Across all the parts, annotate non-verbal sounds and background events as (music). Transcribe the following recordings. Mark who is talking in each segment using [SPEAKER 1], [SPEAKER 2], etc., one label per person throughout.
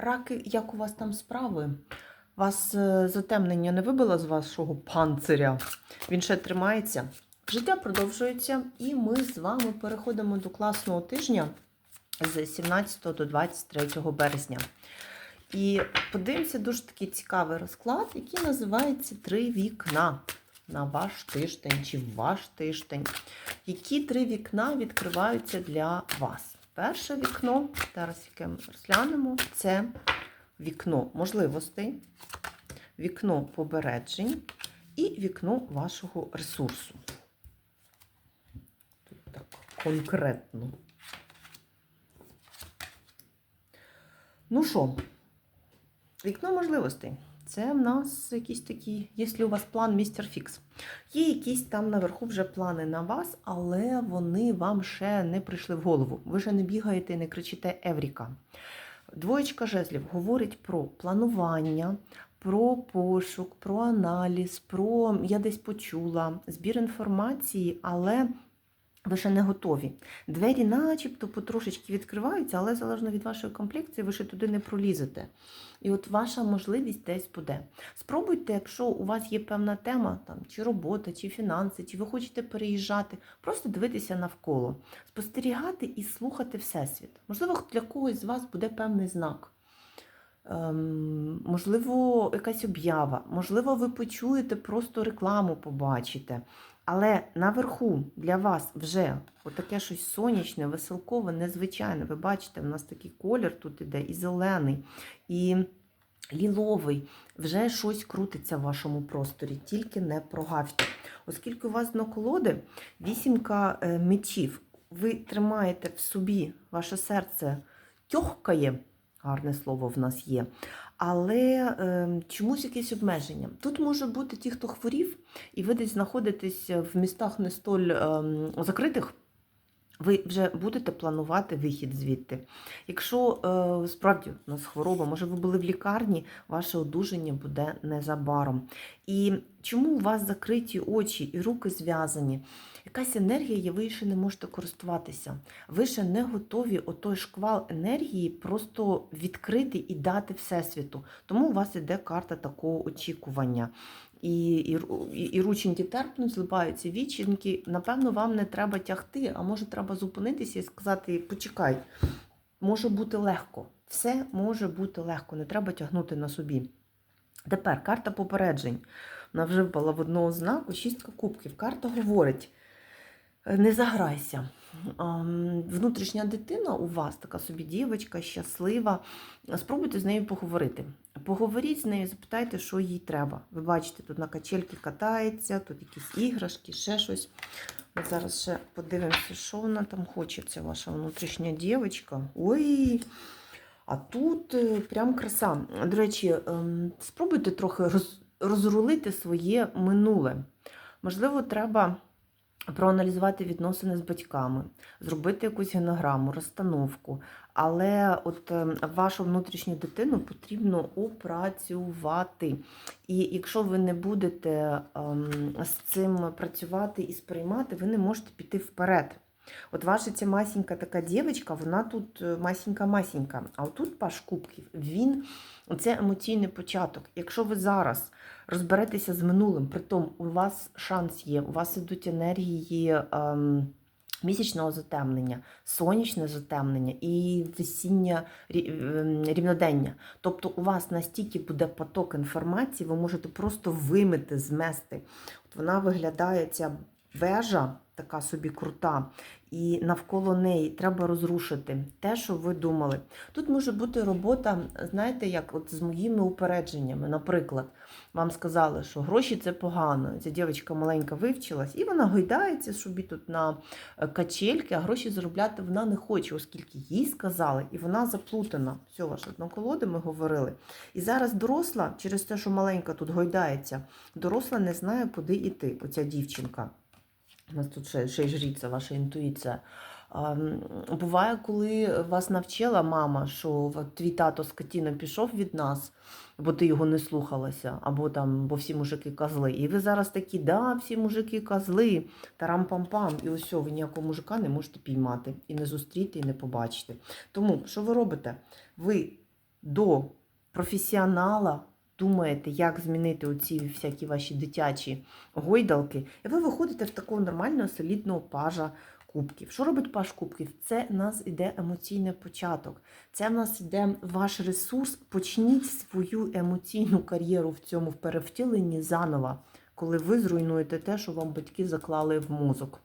[SPEAKER 1] Раки, як у вас там справи? Вас е, затемнення не вибило з вашого панциря? Він ще тримається. Життя продовжується, і ми з вами переходимо до класного тижня з 17 до 23 березня. І подивимося дуже такий цікавий розклад, який називається Три вікна на ваш тиждень чи ваш тиждень. Які три вікна відкриваються для вас? Перше вікно, зараз яке ми розглянемо, це вікно можливостей, вікно побережень і вікно вашого ресурсу. Тут так конкретно. Ну що, вікно можливостей. Це в нас якісь такі, якщо у вас план містер Фікс. Є якісь там наверху вже плани на вас, але вони вам ще не прийшли в голову. Ви ще не бігаєте і не кричите Евріка. Двоєчка жезлів говорить про планування, про пошук, про аналіз, про я десь почула, збір інформації, але ви ще не готові. Двері начебто потрошечки відкриваються, але залежно від вашої комплекції, ви ще туди не пролізете. І от ваша можливість десь буде. Спробуйте, якщо у вас є певна тема, там, чи робота, чи фінанси, чи ви хочете переїжджати, просто дивитися навколо, спостерігати і слухати Всесвіт. Можливо, для когось з вас буде певний знак. Ем, можливо, якась об'ява, можливо, ви почуєте, просто рекламу побачите. Але наверху для вас вже таке щось сонячне, веселкове, незвичайне. Ви бачите, в нас такий колір тут іде і зелений, і ліловий. Вже щось крутиться в вашому просторі, тільки не прогавте. Оскільки у вас дно колоди, вісімка е, мечів, ви тримаєте в собі, ваше серце тьохкає, гарне слово в нас є. Але е, чомусь якісь обмеження. Тут може бути ті, хто хворів, і ви десь знаходитесь в містах не столь е, закритих, ви вже будете планувати вихід звідти. Якщо е, справді у нас хвороба, може ви були в лікарні, ваше одужання буде незабаром. І чому у вас закриті очі і руки зв'язані? Якась енергія ви ще не можете користуватися. Ви ще не готові отой шквал енергії просто відкрити і дати Всесвіту. Тому у вас іде карта такого очікування. І, і, і, і рученьки терпнуть, злипаються віченьки. Напевно, вам не треба тягти, а може треба зупинитися і сказати: почекай, може бути легко. Все може бути легко, не треба тягнути на собі. Тепер карта попереджень. Вона вже впала в одного знаку, шістка кубків. Карта говорить: не заграйся. Внутрішня дитина у вас, така собі дівчинка, щаслива. Спробуйте з нею поговорити. Поговоріть з нею, запитайте, що їй треба. Ви бачите, тут на качельки катається, тут якісь іграшки, ще щось. Ми зараз ще подивимося, що вона там хоче, ця ваша внутрішня дівчинка. Ой! А тут е, прям краса. До речі, ем, спробуйте трохи роз, розрулити своє минуле. Можливо, треба проаналізувати відносини з батьками, зробити якусь генограму, розстановку. Але от ем, вашу внутрішню дитину потрібно опрацювати. І якщо ви не будете ем, з цим працювати і сприймати, ви не можете піти вперед. От ваша ця масінька така дівчинка, вона тут масінька-масінька. А отут паш кубків, він це емоційний початок. Якщо ви зараз розберетеся з минулим, притом у вас шанс є, у вас ідуть енергії. Ем, Місячного затемнення, сонячне затемнення і весіння ем, рівнодення. Тобто у вас настільки буде поток інформації, ви можете просто вимити, змести. От Вона виглядає ця вежа, така собі крута, і навколо неї треба розрушити те, що ви думали. Тут може бути робота, знаєте, як от з моїми упередженнями. Наприклад, вам сказали, що гроші це погано. Ця дівчинка маленька вивчилась, і вона гойдається собі тут на е, качельки, а гроші заробляти вона не хоче, оскільки їй сказали, і вона заплутана. Все, ваше колоди ми говорили. І зараз доросла, через те, що маленька тут гойдається, доросла не знає, куди йти, оця дівчинка. У нас тут ще, ще й жріться, ваша інтуїція. Буває, коли вас навчила мама, що твій тато скотіна пішов від нас, бо ти його не слухалася, або там, бо всі мужики козли. І ви зараз такі, да, всі мужики козли, тарам-пам-пам, і ось ви ніякого мужика не можете піймати, і не зустріти, і не побачити. Тому, що ви робите? Ви до професіонала, думаєте, як змінити оці всякі ваші дитячі гойдалки, і ви виходите в такого нормального, солідного пажа кубків. Що робить паж кубків? Це в нас іде емоційний початок. Це в нас іде ваш ресурс. Почніть свою емоційну кар'єру в цьому в перевтіленні заново, коли ви зруйнуєте те, що вам батьки заклали в мозок.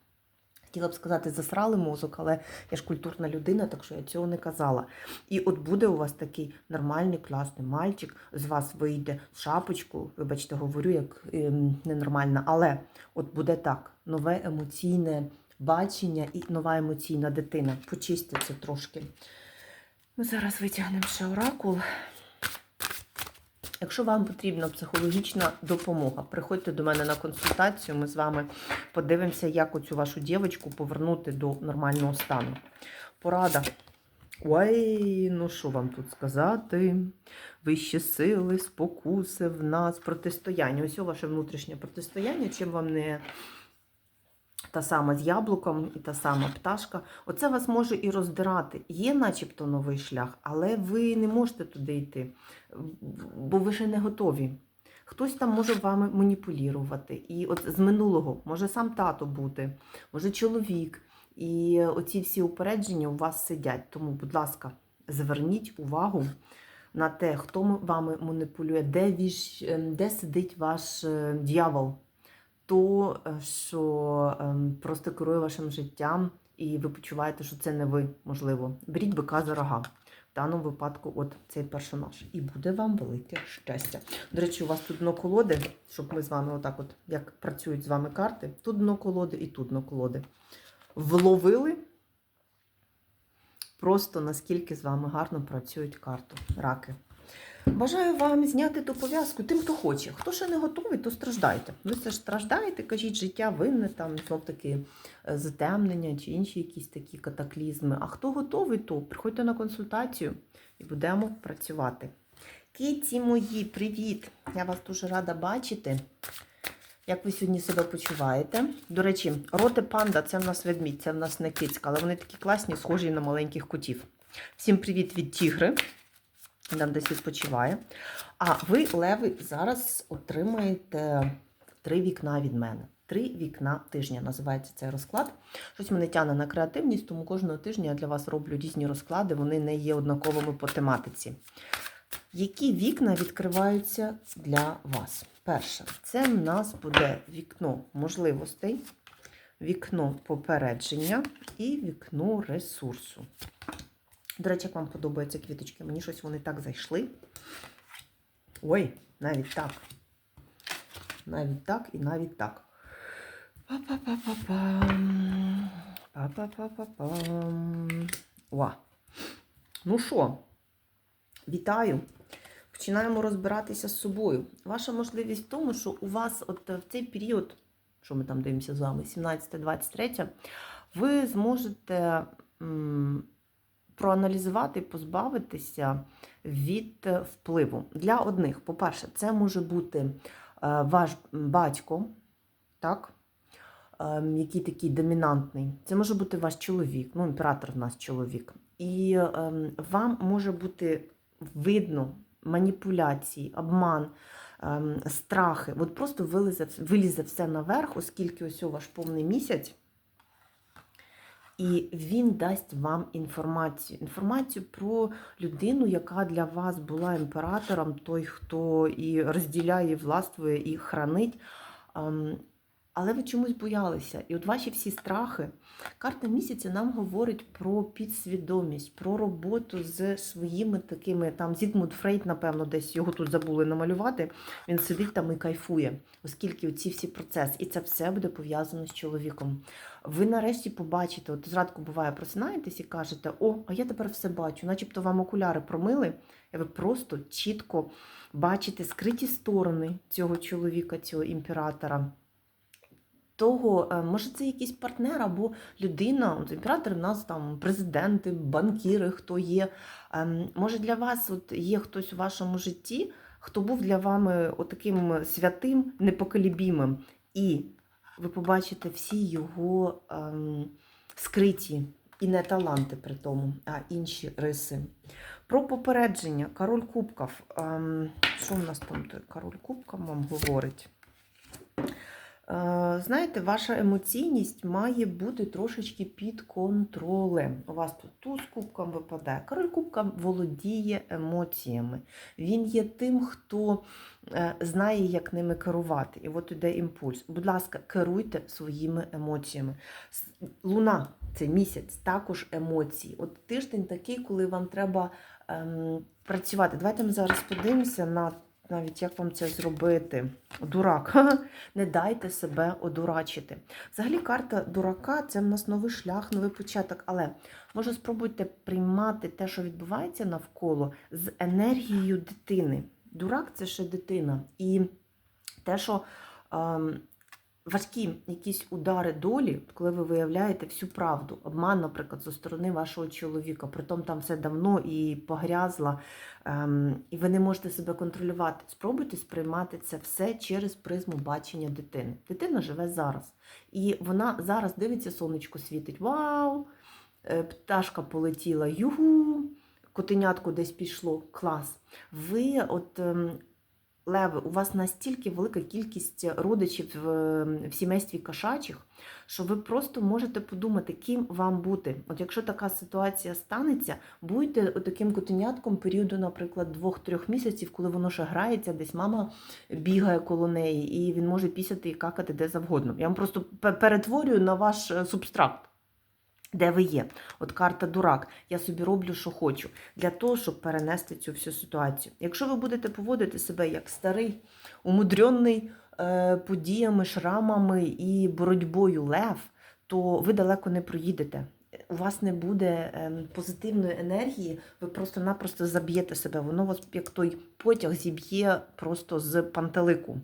[SPEAKER 1] Хотіла б сказати, засрали мозок, але я ж культурна людина, так що я цього не казала. І от буде у вас такий нормальний, класний мальчик, з вас вийде з шапочку, вибачте, говорю як ем, ненормальна, але от буде так: нове емоційне бачення і нова емоційна дитина. Почиститься трошки. Ми зараз витягнемо ще оракул. Якщо вам потрібна психологічна допомога, приходьте до мене на консультацію, ми з вами подивимося, як оцю вашу дівчинку повернути до нормального стану. Порада. Ой, ну що вам тут сказати? Вищі сили, спокуси в нас, протистояння. Ось ваше внутрішнє протистояння, чим вам не та сама з яблуком і та сама пташка. Оце вас може і роздирати. Є начебто новий шлях, але ви не можете туди йти, бо ви ще не готові. Хтось там може вами маніпулювати. І от з минулого може сам тато бути, може чоловік. І оці всі упередження у вас сидять. Тому, будь ласка, зверніть увагу на те, хто вами маніпулює, де, віж, ем, де сидить ваш е, дьявол, то, е, що ем, просто керує вашим життям, і ви почуваєте, що це не ви, можливо. Беріть бика за рога. В даному випадку, от цей персонаж. І буде вам велике щастя. До речі, у вас тут дно колоди, щоб ми з вами, отак, от, як працюють з вами карти, тут дно колоди і тут дно колоди. Вловили просто наскільки з вами гарно працюють карти, раки. Бажаю вам зняти ту пов'язку тим, хто хоче. Хто ще не готовий, то страждайте. Ви все ж страждаєте, кажіть, життя винне, там знов таки е, затемнення чи інші якісь такі катаклізми. А хто готовий, то приходьте на консультацію і будемо працювати. Киті мої, привіт! Я вас дуже рада бачити. Як ви сьогодні себе почуваєте? До речі, роти панда це в нас ведмідь, це в нас не кицька, але вони такі класні, схожі на маленьких котів. Всім привіт від тігри. Там десь відпочиває. А ви, леви, зараз отримаєте три вікна від мене. Три вікна тижня називається цей розклад. Щось мене тягне на креативність, тому кожного тижня я для вас роблю різні розклади, вони не є однаковими по тематиці. Які вікна відкриваються для вас? Перше, це в нас буде вікно можливостей, вікно попередження і вікно ресурсу. До речі, як вам подобаються квіточки? Мені щось вони так зайшли. Ой, навіть так. Навіть так і навіть так. Па-па-па-па-пам. О. Ну що, вітаю. Починаємо розбиратися з собою. Ваша можливість в тому, що у вас от в цей період, що ми там дивимося з вами, 17-23, ви зможете м, проаналізувати позбавитися від е, впливу. Для одних, по-перше, це може бути е, ваш батько, так? ем, який такий домінантний. Це може бути ваш чоловік, ну, імператор в нас чоловік. І ем, вам може бути видно маніпуляції, обман, ем, страхи. От просто вилізе, вилізе все наверх, оскільки ось ваш повний місяць. І він дасть вам інформацію. Інформацію про людину, яка для вас була імператором, той, хто і розділяє, властвує, і хранить. Але ви чомусь боялися. І от ваші всі страхи. Карта місяця нам говорить про підсвідомість, про роботу з своїми такими, там Зігмунд Фрейд, напевно, десь його тут забули намалювати. Він сидить там і кайфує, оскільки ці всі процеси, і це все буде пов'язано з чоловіком. Ви нарешті побачите, от зранку буває, просинаєтесь і кажете, о, а я тепер все бачу, начебто вам окуляри промили, і ви просто чітко бачите скриті сторони цього чоловіка, цього імператора. Того, е, може, це якийсь партнер або людина, імператор в нас там президенти, банкіри, хто є. Ем, Може, для вас от є хтось у вашому житті, хто був для вами отаким святим, непоколібімим. І ви побачите всі його ем, скриті і не таланти при тому, а інші риси. Про попередження, король кубків. Ем, що в нас там той король кубків вам говорить? Е, Знаєте, ваша емоційність має бути трошечки під контролем. У вас тут туз кубком випадає. Король кубка володіє емоціями. Він є тим, хто е, знає, як ними керувати. І от іде імпульс. Будь ласка, керуйте своїми емоціями. Луна це місяць, також емоції. От тиждень такий, коли вам треба ем, працювати. Давайте ми зараз подивимося на навіть як вам це зробити. Дурак. (laughs) Не дайте себе одурачити. Взагалі, карта дурака це в нас новий шлях, новий початок. Але може спробуйте приймати те, що відбувається навколо, з енергією дитини. Дурак це ще дитина. І те, що ем, важкі якісь удари долі, коли ви виявляєте всю правду, обман, наприклад, зі сторони вашого чоловіка, притом там все давно і погрязла, ем, і ви не можете себе контролювати. Спробуйте сприймати це все через призму бачення дитини. Дитина живе зараз. І вона зараз дивиться, сонечко світить. Вау! Е, Пташка полетіла, югу! Котенятко десь пішло, клас. Ви, от ем, леви, у вас настільки велика кількість родичів в, в сімействі кошачих, що ви просто можете подумати, ким вам бути. От якщо така ситуація станеться, будьте таким котенятком періоду, наприклад, двох-трьох місяців, коли воно ще грається, десь мама бігає коло неї, і він може пісяти і какати де завгодно. Я вам просто перетворюю на ваш е, субстракт. Де ви є? От карта дурак. Я собі роблю, що хочу, для того, щоб перенести цю всю ситуацію. Якщо ви будете поводити себе як старий, умудренний е, подіями, шрамами і боротьбою лев, то ви далеко не проїдете. У вас не буде ем, позитивної енергії, ви просто-напросто заб'єте себе. Воно вас, як той потяг, зіб'є просто з пантелику.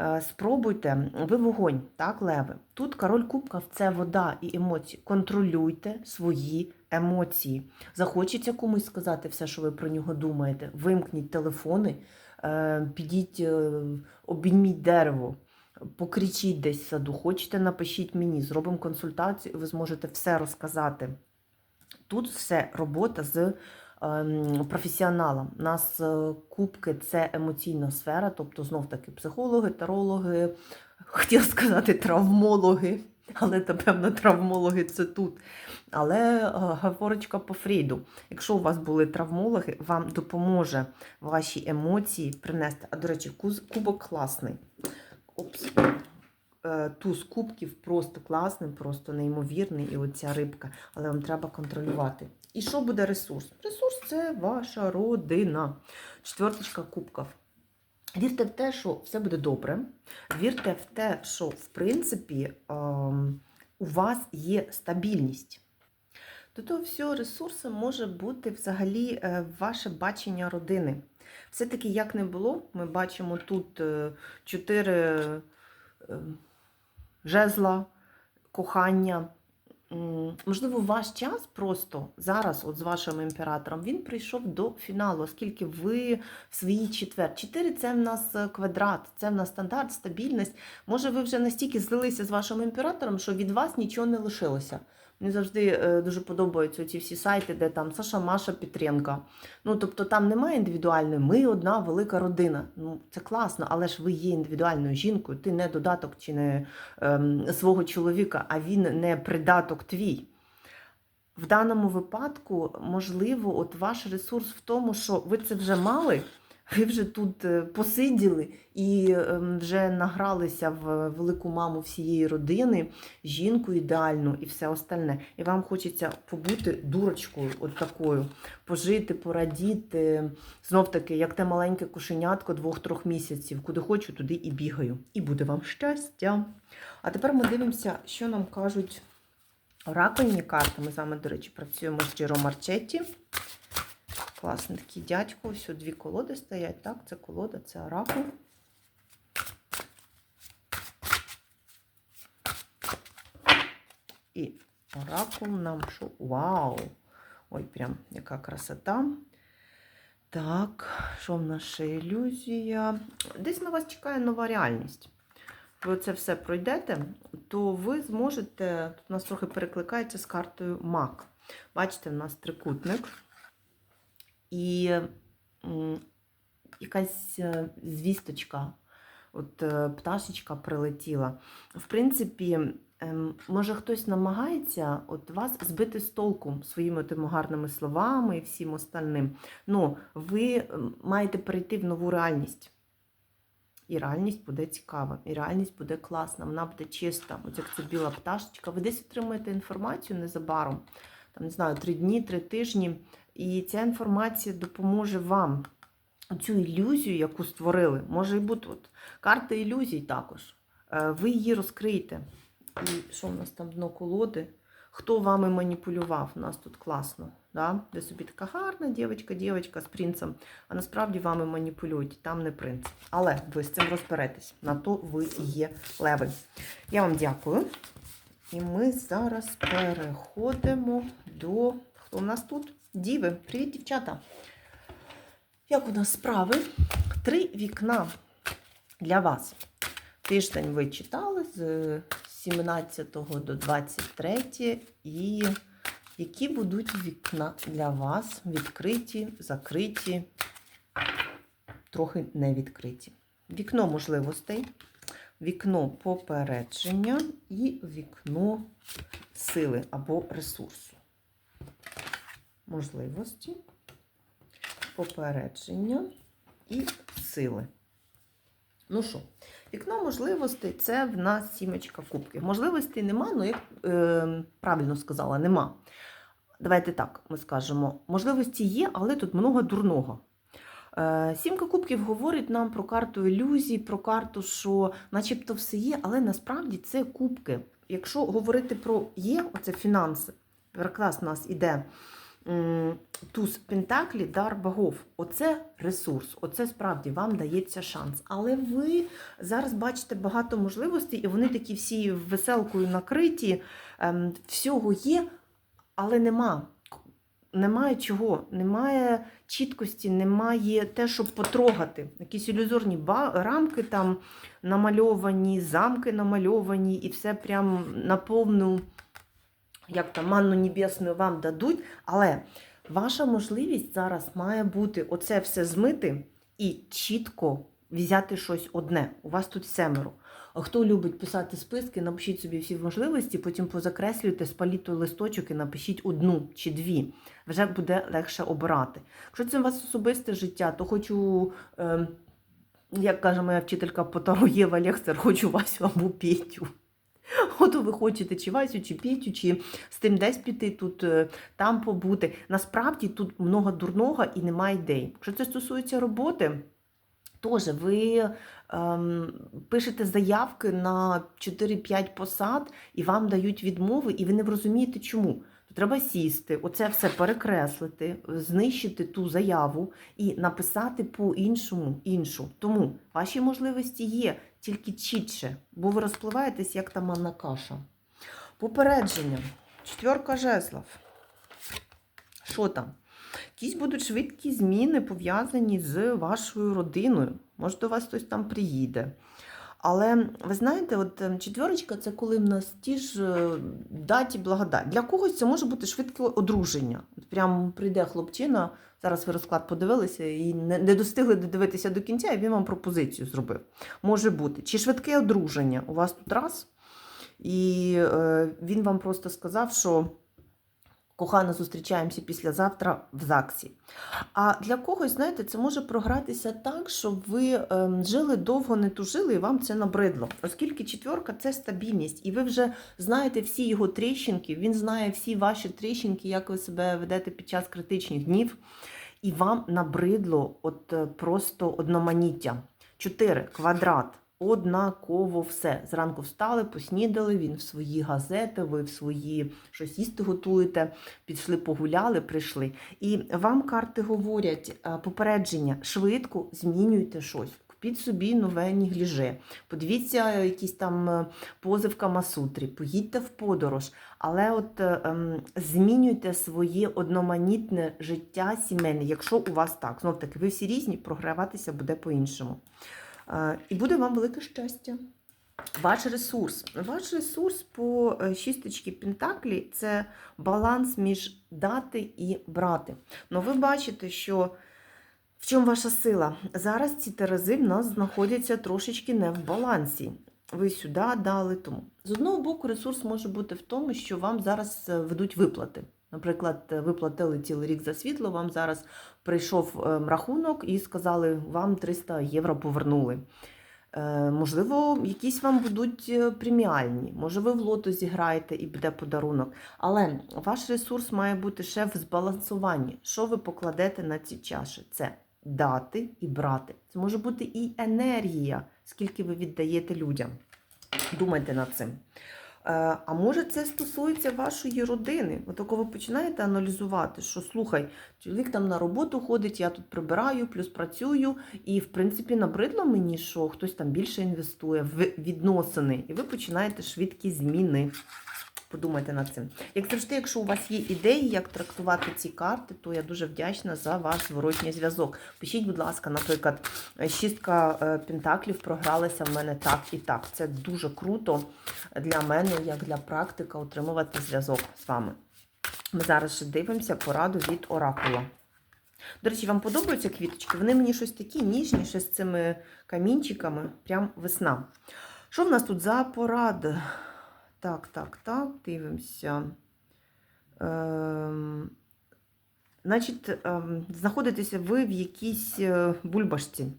[SPEAKER 1] Е, Спробуйте, ви вогонь, так, леви. Тут король кубків це вода і емоції. Контролюйте свої емоції. Захочеться комусь сказати все, що ви про нього думаєте. Вимкніть телефони, е, підіть, е, обійміть дерево, покричіть десь в саду. Хочете, напишіть мені, зробимо консультацію, і ви зможете все розказати. Тут все робота з ем, професіоналом. У нас е, кубки це емоційна сфера, тобто знов таки психологи, тарологи, хотіла сказати травмологи, але напевно травмологи це тут. Але е, говорочка по Фрейду. Якщо у вас були травмологи, вам допоможе ваші емоції принести. А до речі, кубок класний. Опс. Е, Туз кубків просто класний, просто неймовірний, і оця рибка, але вам треба контролювати. І що буде ресурс? Ресурс це ваша родина. Четверточка кубків. Вірте в те, що все буде добре. Вірте в те, що в принципі ем, у вас є стабільність. До того всього ресурсом може бути взагалі е, ваше бачення родини. Все-таки, як не було, ми бачимо тут е, чотири жезла, кохання. Можливо, ваш час просто зараз, от з вашим імператором, він прийшов до фіналу, оскільки ви в своїй четвер. Чотири це в нас е, квадрат, це в нас стандарт, стабільність. Може, ви вже настільки злилися з вашим імператором, що від вас нічого не лишилося. Мені завжди е, дуже подобаються ці всі сайти, де там Саша, Маша, Петренка. Ну, тобто там немає індивідуальної, ми одна велика родина. Ну, це класно, але ж ви є індивідуальною жінкою, ти не додаток чи не ем, свого чоловіка, а він не придаток твій. В даному випадку, можливо, от ваш ресурс в тому, що ви це вже мали, ви вже тут е, посиділи і ем, вже награлися в велику маму всієї родини, жінку ідеальну і все остальне. І вам хочеться побути дурочкою, от такою, пожити, порадіти. Знов таки, як те маленьке кошенятко двох-трьох місяців, куди хочу, туди і бігаю. І буде вам щастя. А тепер ми дивимося, що нам кажуть оракульні карти. Ми з вами, до речі, працюємо з Джеро Марчетті. Класний такий дядько. Ось дві колоди стоять. Так, це колода, це оракул. І оракул нам що? Вау! Ой, прям яка красота. Так, що в нас ще ілюзія? Десь на вас чекає нова реальність. Ви це все пройдете, то ви зможете. Тут у нас трохи перекликається з картою Мак. Бачите, в нас трикутник. І якась е, звісточка, от е, пташечка прилетіла. В принципі, ем, може хтось намагається от вас збити з толку своїми тими гарними словами і всім остальним. Ну, ви маєте перейти в нову реальність. І реальність буде цікава, і реальність буде класна, вона буде чиста. Ось як це біла пташечка. Ви десь отримаєте інформацію незабаром, там, не знаю, три дні, три тижні. І ця інформація допоможе вам цю ілюзію, яку створили, може і бути от, карта ілюзій також. Е, Ви її розкриєте. І що в нас там дно колоди? Хто вами маніпулював? У нас тут класно. Да? Ви собі така гарна дівчинка, дівчинка з принцем, а насправді вами маніпулюють, там не принц. Але ви з цим розберетесь. На то ви є леви. Я вам дякую. І ми зараз переходимо до. Хто у нас тут? Діви. Привіт, дівчата! Як у нас справи? Три вікна для вас. Тиждень ви читали з 17 до 23 і які будуть вікна для вас відкриті, закриті, трохи не відкриті. Вікно можливостей, вікно попередження і вікно сили або ресурсу. Можливості, попередження і сили. Ну що, вікно можливостей це в нас сімечка кубків. Можливостей нема, ну як е, правильно сказала, нема. Давайте так ми скажемо. Можливості є, але тут много дурного. Е, Сімка кубків говорить нам про карту ілюзій, про карту, що начебто все є, але насправді це кубки. Якщо говорити про є, оце фінанси, переклас у нас іде туз Пентаклі, дар богов. Оце ресурс, оце справді вам дається шанс. Але ви зараз бачите багато можливостей, і вони такі всі веселкою накриті, ем, всього є, але нема. Немає чого, немає чіткості, немає те, щоб потрогати. Якісь ілюзорні рамки там намальовані, замки намальовані, і все прям на повну, як там, манну небесну вам дадуть. Але ваша можливість зараз має бути оце все змити і чітко взяти щось одне. У вас тут семеро. Хто любить писати списки, напишіть собі всі можливості, потім позакреслюйте, спаліть той листочок і напишіть одну чи дві. Вже буде легше обирати. Якщо це у вас особисте життя, то хочу, е, як каже моя вчителька Єва Лехцер, хочу Васю або Петю. (laughs) От ви хочете чи Васю, чи Петю, чи з тим десь піти, тут е, там побути. Насправді тут много дурного і немає ідей. Якщо це стосується роботи, теж ви ем, пишете заявки на 4-5 посад, і вам дають відмови, і ви не розумієте, чому. Треба сісти, оце все перекреслити, знищити ту заяву і написати по-іншому іншу. Тому ваші можливості є тільки чітше, бо ви розпливаєтесь, як та манна каша. Попередження. Четверка жезлов. Що там? Якісь будуть швидкі зміни пов'язані з вашою родиною. Може, до вас хтось там приїде. Але ви знаєте, от е, четверочка це коли в нас ті ж е, даті благодать. Для когось це може бути швидке одруження. От Прям прийде хлопчина, зараз ви розклад подивилися і не, достигли додивитися до кінця, і він вам пропозицію зробив. Може бути. Чи швидке одруження у вас тут раз, і е, він вам просто сказав, що. Кохано зустрічаємося післязавтра в ЗАГСі. А для когось, знаєте, це може програтися так, що ви ем, жили довго, не тужили, і вам це набридло. Оскільки четверка це стабільність, і ви вже знаєте всі його тріщинки, він знає всі ваші тріщинки, як ви себе ведете під час критичних днів, і вам набридло от е, просто одноманіття. Чотири квадрат. Однаково все. Зранку встали, поснідали, він в свої газети, ви в свої щось їсти готуєте, пішли, погуляли, прийшли. І вам карти говорять е, попередження, швидко змінюйте щось. Купіть собі нове нігліже, подивіться якісь там е, пози в Камасутрі, поїдьте в подорож, але от е, ем, змінюйте своє одноманітне життя сімейне, якщо у вас так. Знов таки, ви всі різні, програватися буде по-іншому. Е, І буде вам велике щастя. Ваш ресурс. Ваш ресурс по е, шісточці Пентаклі це баланс між дати і брати. Ну ви бачите, що в чому ваша сила? Зараз ці терези в нас знаходяться трошечки не в балансі. Ви сюди дали тому. З одного боку, ресурс може бути в тому, що вам зараз е, ведуть виплати. Наприклад, е, ви платили цілий рік за світло, вам зараз прийшов ем, рахунок і сказали, вам 300 євро повернули. Е, Можливо, якісь вам будуть е, преміальні, може, ви в лото зіграєте і буде подарунок. Але ваш ресурс має бути ще в збалансуванні. Що ви покладете на ці чаші? Це дати і брати. Це може бути і енергія, скільки ви віддаєте людям. Думайте над цим. Е, А може, це стосується вашої родини. Отако ви починаєте аналізувати, що слухай, чоловік там на роботу ходить, я тут прибираю, плюс працюю, і в принципі набридло мені, що хтось там більше інвестує в відносини, і ви починаєте швидкі зміни. Подумайте над цим. Як завжди, якщо у вас є ідеї, як трактувати ці карти, то я дуже вдячна за ваш зворотній зв'язок. Пишіть, будь ласка, наприклад, шістка е, пентаклів програлася в мене так і так. Це дуже круто для мене, як для практика, отримувати зв'язок з вами. Ми зараз ще дивимося пораду від оракула. До речі, вам подобаються квіточки? Вони мені щось такі ніжні, ще з цими камінчиками. Прям весна. Що в нас тут за поради? Так, так, так, дивимося. Ем, значить, ем, знаходитеся ви в якійсь е, бульбашці.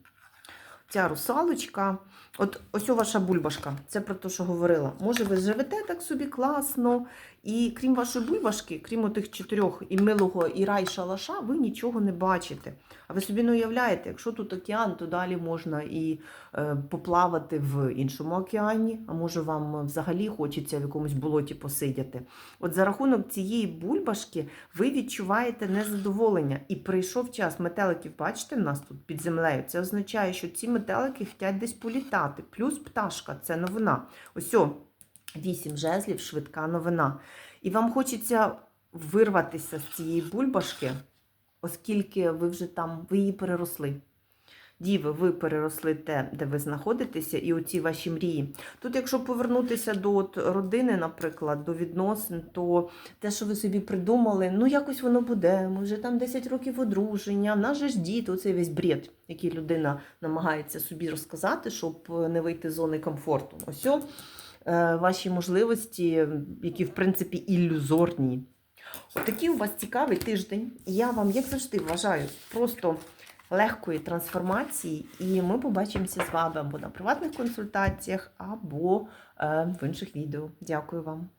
[SPEAKER 1] Ця русалочка. От ось ваша бульбашка. Це про те, що говорила. Може, ви живете так собі класно, і крім вашої бульбашки, крім тих чотирьох і милого, і рай шалаша, ви нічого не бачите. А ви собі не уявляєте, якщо тут океан, то далі можна і е, поплавати в іншому океані, а може вам взагалі хочеться в якомусь болоті посидіти. От за рахунок цієї бульбашки ви відчуваєте незадоволення. І прийшов час метеликів, бачите, в нас тут під землею. Це означає, що ці метелики хочуть десь політати. Плюс пташка це новина. Ось о, вісім жезлів, швидка новина. І вам хочеться вирватися з цієї бульбашки, оскільки ви вже там, ви її переросли. Діви, ви переросли те, де ви знаходитеся, і оці ваші мрії. Тут, якщо повернутися до от, родини, наприклад, до відносин, то те, що ви собі придумали, ну якось воно буде. Ми вже там 10 років одруження, в нас же ж діти, оцей весь бред, який людина намагається собі розказати, щоб не вийти з зони комфорту. Ось о, е, ваші можливості, які в принципі ілюзорні. Отакий у вас цікавий тиждень. Я вам, як завжди, вважаю, просто легкої трансформації, і ми побачимося з вами або на приватних консультаціях, або е, в інших відео. Дякую вам.